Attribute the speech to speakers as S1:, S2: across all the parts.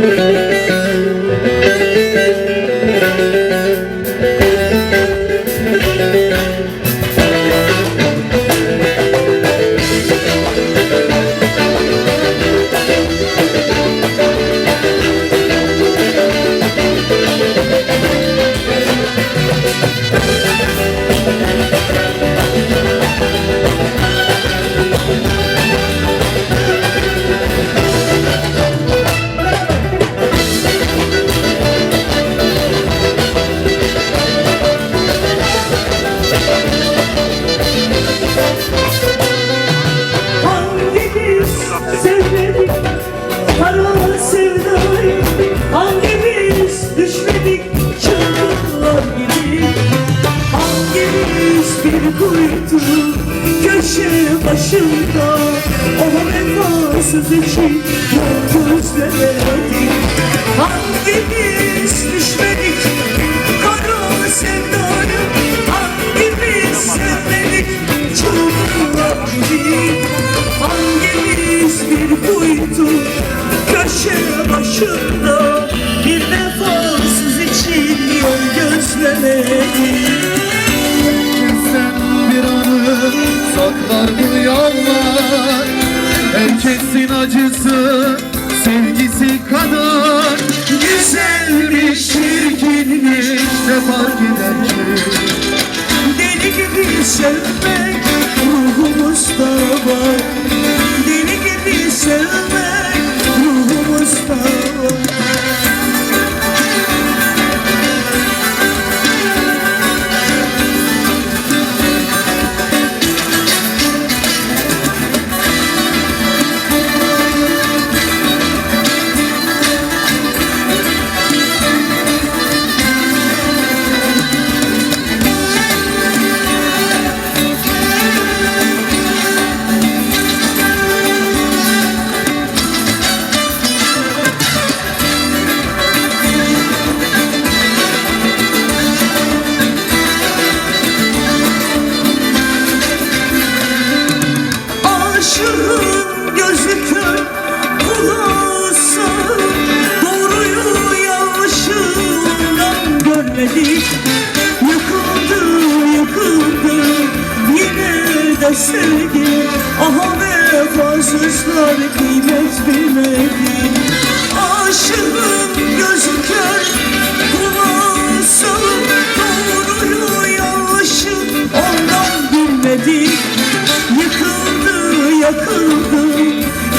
S1: Hangimiz bir kuytu köşe başında O vefasız için yol gözlemedik Hangimiz düşmedik kara sevdayı Hangimiz sevmedik? Çılgınlar gibi Hangimiz bir kuytu
S2: anı saklar bu yollar Herkesin acısı sevgisi kadar. Güzelmiş, çirkinmiş ne fark eder ki?
S1: Deli gibi sevmek yine de sevgi Aha vefasızlar kıymet bilmedi. Aşığın gözü kör kulağı sağır Doğruyu yanlışı ondan bilmedik Yıkıldı, yakıldı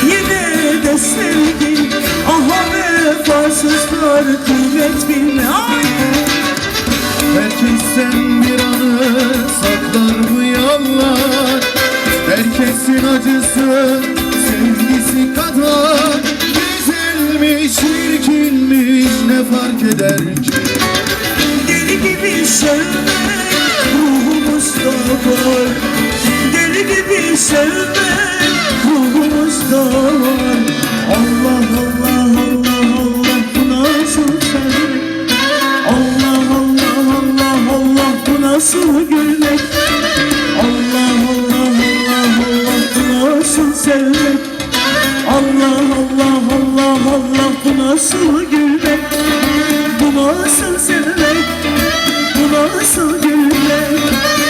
S1: Yine de sevdi Aha vefasızlar kıymet bilme
S2: Herkesin acısı sevgisi kadar Güzelmiş, çirkinmiş. Ne fark eder ki?
S1: Deli gibi sevmek ruhumuzda var. Deli gibi sevmek ruhumuzda var. Allah Allah Allah sevmek Allah Allah Allah Allah bu nasıl gülmek? Bu nasıl sevmek? Bu nasıl gülmek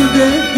S1: today.